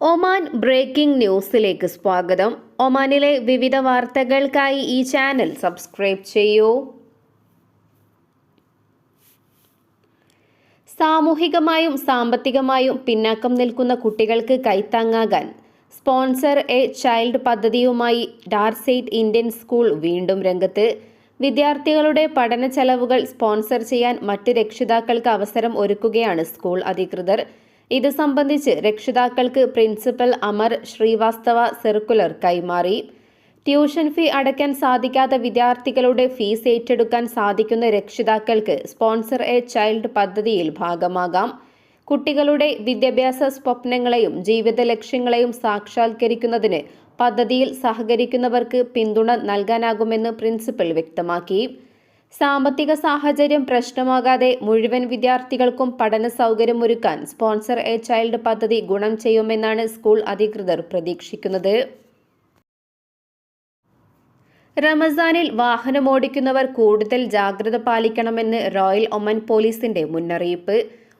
Oman breaking ന്യൂസിലേക്ക് സ്വാഗതം. ഒമാനിലെ വിവിധ വാർത്തകൾക്കായി ഈ ചാനൽ സബ്സ്ക്രൈബ് ചെയ്യൂ. സാമൂഹികമായും സാമ്പത്തികമായും പിന്നാക്കം നിൽക്കുന്ന കുട്ടികൾക്ക് കൈത്താങ്ങാകാൻ. സ്പോൺസർ എ ചൈൽഡ് പദ്ധതിയുമായി ഡാർസെയ്റ്റ് ഇന്ത്യൻ സ്കൂൾ വീണ്ടും രംഗത്ത്. വിദ്യാർത്ഥികളുടെ പഠന ചെലവുകൾ സ്പോൺസർ ചെയ്യാൻ മറ്റ് രക്ഷിതാക്കൾക്ക് അവസരം ഒരുക്കുകയാണ് സ്കൂൾ അധികൃതർ. ഇത് സംബന്ധിച്ച് രക്ഷിതാക്കൾക്ക് പ്രിൻസിപ്പൽ അമർ ശ്രീവാസ്തവ സർക്കുലർ കൈമാറി. ട്യൂഷൻ ഫീ അടയ്ക്കാൻ സാധിക്കാത്ത വിദ്യാർത്ഥികളുടെ ഫീസ് ഏറ്റെടുക്കാൻ സാധിക്കുന്ന രക്ഷിതാക്കൾക്ക് സ്പോൺസർ എ ചൈൽഡ് പദ്ധതിയിൽ ഭാഗമാകാം. കുട്ടികളുടെ വിദ്യാഭ്യാസ സ്വപ്നങ്ങളെയും ജീവിത ലക്ഷ്യങ്ങളെയും സാക്ഷാത്കരിക്കുന്നതിന് പദ്ധതിയിൽ സഹകരിക്കുന്നവർക്ക് പിന്തുണ നൽകാനാകുമെന്ന് പ്രിൻസിപ്പൽ വ്യക്തമാക്കി. സാമ്പത്തിക സാഹചര്യം പ്രശ്നമാകാതെ മുഴുവൻ വിദ്യാർത്ഥികൾക്കും പഠന സൗകര്യം ഒരുക്കാൻ സ്പോൺസർ എ ചൈൽഡ് പദ്ധതി ഗുണം ചെയ്യുമെന്നാണ് സ്കൂൾ അധികൃതർ പ്രതീക്ഷിക്കുന്നത്. റമസാനിൽ വാഹനമോടിക്കുന്നവർ കൂടുതൽ ജാഗ്രത പാലിക്കണമെന്ന് റോയൽ ഒമൻ പോലീസിന്റെ മുന്നറിയിപ്പ്.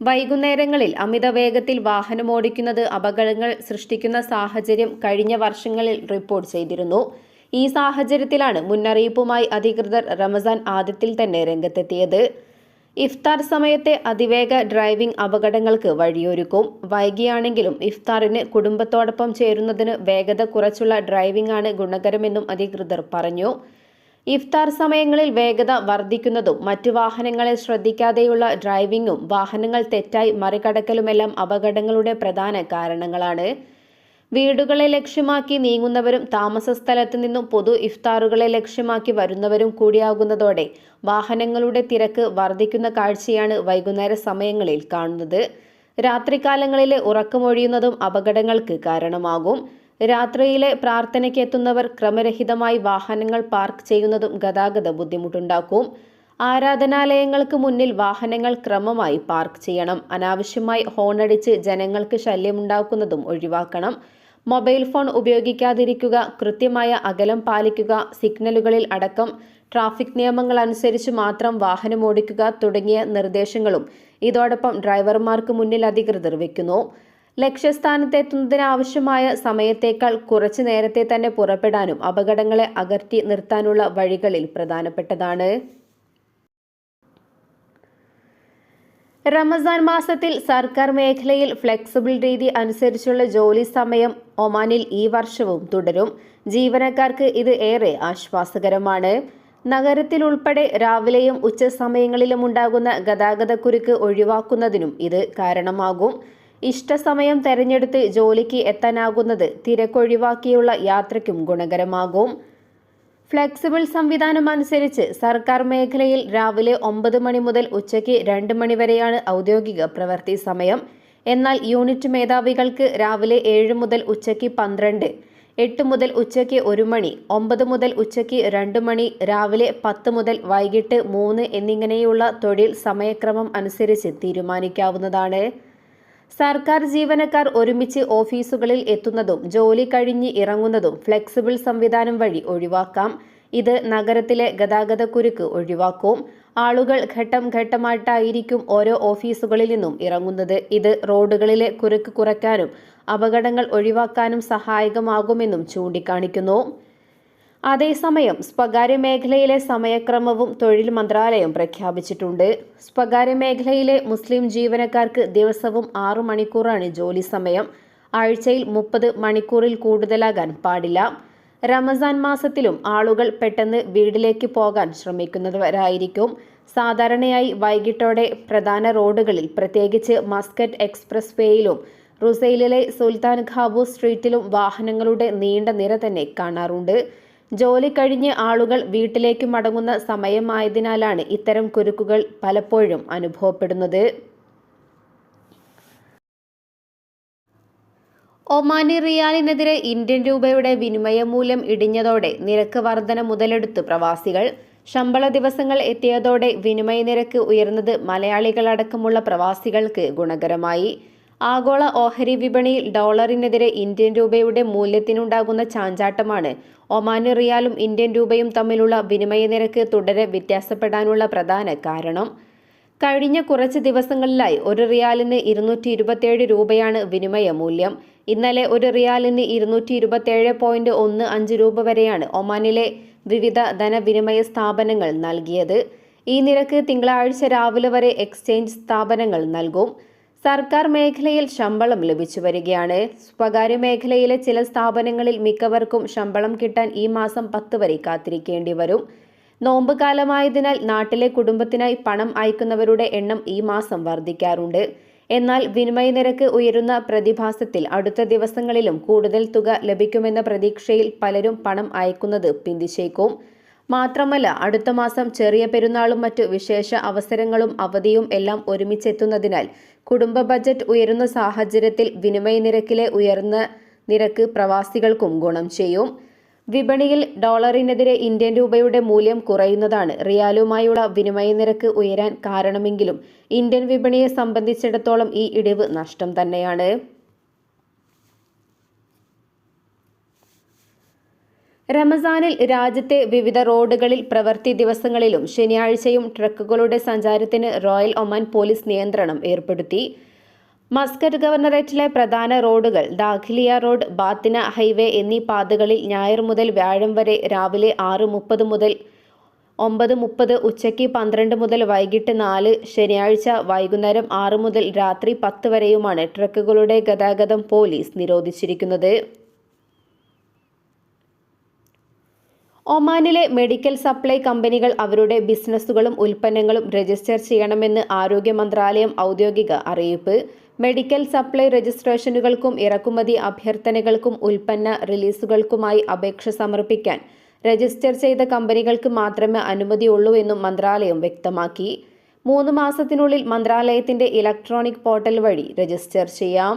വൈകുന്നേരങ്ങളിൽ അമിത വേഗത്തിൽ വാഹനമോടിക്കുന്നത് അപകടങ്ങൾ സൃഷ്ടിക്കുന്ന സാഹചര്യം കഴിഞ്ഞ വർഷങ്ങളിൽ റിപ്പോർട്ട് ചെയ്തിരുന്നു. ഈ സാഹചര്യത്തിലാണ് മുന്നറിയിപ്പുമായി അധികൃതർ റമസാൻ ആദ്യത്തിൽ തന്നെ രംഗത്തെത്തിയത്. ഇഫ്താർ സമയത്തെ അതിവേഗ ഡ്രൈവിംഗ് അപകടങ്ങൾക്ക് വഴിയൊരുക്കും. വൈകിയാണെങ്കിലും ഇഫ്താറിന് കുടുംബത്തോടൊപ്പം ചേരുന്നതിന് വേഗത കുറച്ചുള്ള ഡ്രൈവിംഗ് ആണ് ഗുണകരമെന്നും അധികൃതർ പറഞ്ഞു. ഇഫ്താർ സമയങ്ങളിൽ വേഗത വർദ്ധിക്കുന്നതും മറ്റു വാഹനങ്ങളെ ശ്രദ്ധിക്കാതെയുള്ള ഡ്രൈവിംഗും വാഹനങ്ങൾ തെറ്റായി മറികടക്കലുമെല്ലാം അപകടങ്ങളുടെ പ്രധാന കാരണങ്ങളാണ്. വീടുകളെ ലക്ഷ്യമാക്കി നീങ്ങുന്നവരും താമസ സ്ഥലത്ത് നിന്നും പൊതു ഇഫ്താറുകളെ ലക്ഷ്യമാക്കി വരുന്നവരും കൂടിയാകുന്നതോടെ വാഹനങ്ങളുടെ തിരക്ക് വർദ്ധിക്കുന്ന കാഴ്ചയാണ് വൈകുന്നേര സമയങ്ങളിൽ കാണുന്നത്. രാത്രികാലങ്ങളിലെ ഉറക്കമൊഴിയുന്നതും അപകടങ്ങൾക്ക് കാരണമാകും. രാത്രിയിലെ പ്രാർത്ഥനയ്ക്ക് എത്തുന്നവർ ക്രമരഹിതമായി വാഹനങ്ങൾ പാർക്ക് ചെയ്യുന്നതും ഗതാഗത ബുദ്ധിമുട്ടുണ്ടാക്കും. ആരാധനാലയങ്ങൾക്ക് മുന്നിൽ വാഹനങ്ങൾ ക്രമമായി പാർക്ക് ചെയ്യണം. അനാവശ്യമായി ഹോണടിച്ച് ജനങ്ങൾക്ക് ശല്യമുണ്ടാക്കുന്നതും ഒഴിവാക്കണം. മൊബൈൽ ഫോൺ ഉപയോഗിക്കാതിരിക്കുക കൃത്യമായ അകലം പാലിക്കുക സിഗ്നലുകളിൽ അടക്കം ട്രാഫിക് നിയമങ്ങൾ അനുസരിച്ച് മാത്രം വാഹനമോടിക്കുക തുടങ്ങിയ നിർദ്ദേശങ്ങളും ഇതോടൊപ്പം ഡ്രൈവർമാർക്ക് മുന്നിൽ അധികൃതർ വയ്ക്കുന്നു. ലക്ഷ്യസ്ഥാനത്തെത്തുന്നതിനാവശ്യമായ സമയത്തേക്കാൾ കുറച്ചു നേരത്തെ തന്നെ പുറപ്പെടാനും അപകടങ്ങളെ അകറ്റി നിർത്താനുള്ള വഴികളിൽ പ്രധാനപ്പെട്ടതാണ്. റമസാൻ മാസത്തിൽ സർക്കാർ മേഖലയിൽ ഫ്ലെക്സിബിൾ രീതി അനുസരിച്ചുള്ള ജോലി സമയം ഒമാനിൽ ഈ വർഷവും തുടരും. ജീവനക്കാർക്ക് ഇത് ഏറെ ആശ്വാസകരമാണ്. നഗരത്തിലുൾപ്പെടെ രാവിലെയും ഉച്ച സമയങ്ങളിലും ഉണ്ടാകുന്ന ഗതാഗതക്കുരുക്ക് ഒഴിവാക്കുന്നതിനും ഇത് കാരണമാകും. ഇഷ്ടസമയം തെരഞ്ഞെടുത്ത് ജോലിക്ക് എത്താനാകുന്നത് തിരക്കൊഴിവാക്കിയുള്ള യാത്രയ്ക്കും ഗുണകരമാകും. ഫ്ലെക്സിബിൾ സംവിധാനം അനുസരിച്ച് സർക്കാർ മേഖലയിൽ രാവിലെ ഒമ്പത് മണി മുതൽ ഉച്ചയ്ക്ക് രണ്ട് മണി വരെയാണ് ഔദ്യോഗിക പ്രവൃത്തി സമയം. എന്നാൽ യൂണിറ്റ് മേധാവികൾക്ക് രാവിലെ ഏഴ് മുതൽ ഉച്ചയ്ക്ക് പന്ത്രണ്ട് എട്ട് മുതൽ ഉച്ചയ്ക്ക് ഒരു മണി ഒമ്പത് മുതൽ ഉച്ചയ്ക്ക് രണ്ട് മണി രാവിലെ പത്ത് മുതൽ വൈകിട്ട് മൂന്ന് എന്നിങ്ങനെയുള്ള തൊഴിൽ സമയക്രമം അനുസരിച്ച് തീരുമാനിക്കാവുന്നതാണ്. സർക്കാർ ജീവനക്കാർ ഒരുമിച്ച് ഓഫീസുകളിൽ എത്തുന്നതും ജോലി കഴിഞ്ഞ് ഇറങ്ങുന്നതും ഫ്ലെക്സിബിൾ സംവിധാനം വഴി ഒഴിവാക്കാം. ഇത് നഗരത്തിലെ ഗതാഗതക്കുരുക്ക് ഒഴിവാക്കും. ആളുകൾ ഘട്ടം ഘട്ടമായിട്ടായിരിക്കും ഓരോ ഓഫീസുകളിൽ നിന്നും ഇറങ്ങുന്നത്. ഇത് റോഡുകളിലെ കുരുക്ക് കുറയ്ക്കാനും അപകടങ്ങൾ ഒഴിവാക്കാനും സഹായകമാകുമെന്നും ചൂണ്ടിക്കാണിക്കുന്നു. അതേസമയം സ്വകാര്യ മേഖലയിലെ സമയക്രമവും തൊഴിൽ മന്ത്രാലയം പ്രഖ്യാപിച്ചിട്ടുണ്ട്. സ്വകാര്യ മേഖലയിലെ മുസ്ലിം ജീവനക്കാർക്ക് ദിവസവും ആറു മണിക്കൂറാണ് ജോലി സമയം. ആഴ്ചയിൽ മുപ്പത് മണിക്കൂറിൽ കൂടുതലാകാൻ പാടില്ല. റമസാൻ മാസത്തിലും ആളുകൾ പെട്ടെന്ന് വീട്ടിലേക്ക് പോകാൻ ശ്രമിക്കുന്നവരായിരിക്കും. സാധാരണയായി വൈകിട്ടോടെ പ്രധാന റോഡുകളിൽ പ്രത്യേകിച്ച് മസ്കറ്റ് എക്സ്പ്രസ് വേയിലും റുസൈലിലെ സുൽത്താൻ ഖാബു സ്ട്രീറ്റിലും വാഹനങ്ങളുടെ നീണ്ട നിര തന്നെ കാണാറുണ്ട്. ജോലി കഴിഞ്ഞ് ആളുകൾ വീട്ടിലേക്ക് മടങ്ങുന്ന സമയമായതിനാലാണ് ഇത്തരം കുരുക്കുകൾ പലപ്പോഴും അനുഭവപ്പെടുന്നത്. ഒമാനി റിയാലിനെതിരെ ഇന്ത്യൻ രൂപയുടെ വിനിമയ മൂല്യം ഇടിഞ്ഞതോടെ നിരക്ക് വർധന മുതലെടുത്ത് പ്രവാസികൾ. ശമ്പള ദിവസങ്ങൾ എത്തിയതോടെ വിനിമയ നിരക്ക് ഉയർന്നത് മലയാളികളടക്കമുള്ള പ്രവാസികൾക്ക് ഗുണകരമായി. ആഗോള ഓഹരി വിപണിയിൽ ഡോളറിനെതിരെ ഇന്ത്യൻ രൂപയുടെ മൂല്യത്തിനുണ്ടാകുന്ന ചാഞ്ചാട്ടമാണ്. ഒമാന് റിയാലും ഇന്ത്യൻ രൂപയും തമ്മിലുള്ള വിനിമയ നിരക്ക് തുടരെ വ്യത്യാസപ്പെടാനുള്ള പ്രധാന കാരണം. കഴിഞ്ഞ കുറച്ച് ദിവസങ്ങളിലായി ഒരു റിയാലിന് ഇരുന്നൂറ്റി ഇരുപത്തിയേഴ് രൂപയാണ് വിനിമയ മൂല്യം. ഇന്നലെ ഒരു റിയാലിന് ഇരുന്നൂറ്റി ഇരുപത്തിയേഴ് പോയിന്റ് ഒന്ന് അഞ്ച് രൂപ വരെയാണ് ഒമാനിലെ വിവിധ ധനവിനിമയ സ്ഥാപനങ്ങൾ നൽകിയത്. ഈ നിരക്ക് തിങ്കളാഴ്ച രാവിലെ വരെ എക്സ്ചേഞ്ച് സ്ഥാപനങ്ങൾ നൽകും. സർക്കാർ മേഖലയിൽ ശമ്പളം ലഭിച്ചു വരികയാണ്. സ്വകാര്യ മേഖലയിലെ ചില സ്ഥാപനങ്ങളിൽ മിക്കവർക്കും ശമ്പളം കിട്ടാൻ ഈ മാസം പത്ത് വരെ കാത്തിരിക്കേണ്ടി വരും. നോമ്പ് കാലമായതിനാൽ നാട്ടിലെ കുടുംബത്തിനായി പണം അയക്കുന്നവരുടെ എണ്ണം ഈ മാസം വർദ്ധിക്കാറുണ്ട്. എന്നാൽ വിനിമയ നിരക്ക് ഉയരുന്ന പ്രതിഭാസത്തിൽ അടുത്ത ദിവസങ്ങളിലും കൂടുതൽ തുക ലഭിക്കുമെന്ന പ്രതീക്ഷയിൽ പലരും പണം അയക്കുന്നത് പിന്തിച്ചേക്കും. മാത്രമല്ല അടുത്ത മാസം ചെറിയ പെരുന്നാളും മറ്റു വിശേഷ അവസരങ്ങളും അവധിയും എല്ലാം ഒരുമിച്ചെത്തുന്നതിനാൽ കുടുംബ ബജറ്റ് ഉയരുന്ന സാഹചര്യത്തിൽ വിനിമയ നിരക്കിലെ ഉയർന്ന നിരക്ക് പ്രവാസികൾക്കും ഗുണം ചെയ്യും. വിപണിയിൽ ഡോളറിനെതിരെ ഇന്ത്യൻ രൂപയുടെ മൂല്യം കുറയുന്നതാണ്. റിയാലുമായുള്ള വിനിമയ നിരക്ക് ഉയരാൻ കാരണമെങ്കിലും ഇന്ത്യൻ വിപണിയെ സംബന്ധിച്ചിടത്തോളം ഈ ഇടിവ് നഷ്ടം തന്നെയാണ്. റമസാനിൽ രാജ്യത്തെ വിവിധ റോഡുകളിൽ പ്രവൃത്തി ദിവസങ്ങളിലും ശനിയാഴ്ചയും ട്രക്കുകളുടെ സഞ്ചാരത്തിന് റോയൽ ഒമാൻ പോലീസ് നിയന്ത്രണം ഏർപ്പെടുത്തി. മസ്കറ്റ് ഗവർണറേറ്റിലെ പ്രധാന റോഡുകൾ ദാഖിലിയ റോഡ് ബാത്തിന ഹൈവേ എന്നീ പാതകളിൽ ഞായർ മുതൽ വ്യാഴം വരെ രാവിലെ ആറ് മുപ്പത് മുതൽ ഒമ്പത് മുപ്പത് ഉച്ചയ്ക്ക് പന്ത്രണ്ട് മുതൽ വൈകിട്ട് നാല് ശനിയാഴ്ച വൈകുന്നേരം ആറ് മുതൽ രാത്രി പത്ത് വരെയുമാണ് ട്രക്കുകളുടെ ഗതാഗതം പോലീസ് നിരോധിച്ചിരിക്കുന്നത്. ഒമാനിലെ മെഡിക്കൽ സപ്ലൈ കമ്പനികൾ അവരുടെ ബിസിനസ്സുകളും ഉൽപ്പന്നങ്ങളും രജിസ്റ്റർ ചെയ്യണമെന്ന് ആരോഗ്യ മന്ത്രാലയം ഔദ്യോഗിക അറിയിപ്പ്. മെഡിക്കൽ സപ്ലൈ രജിസ്ട്രേഷനുകൾക്കും ഇറക്കുമതി അഭ്യർത്ഥനകൾക്കും ഉൽപ്പന്ന റിലീസുകൾക്കുമായി അപേക്ഷ സമർപ്പിക്കാൻ രജിസ്റ്റർ ചെയ്ത കമ്പനികൾക്ക് മാത്രമേ അനുമതിയുള്ളൂ എന്നും മന്ത്രാലയം വ്യക്തമാക്കി. മൂന്ന് മാസത്തിനുള്ളിൽ മന്ത്രാലയത്തിന്റെ ഇലക്ട്രോണിക് പോർട്ടൽ വഴി രജിസ്റ്റർ ചെയ്യാം.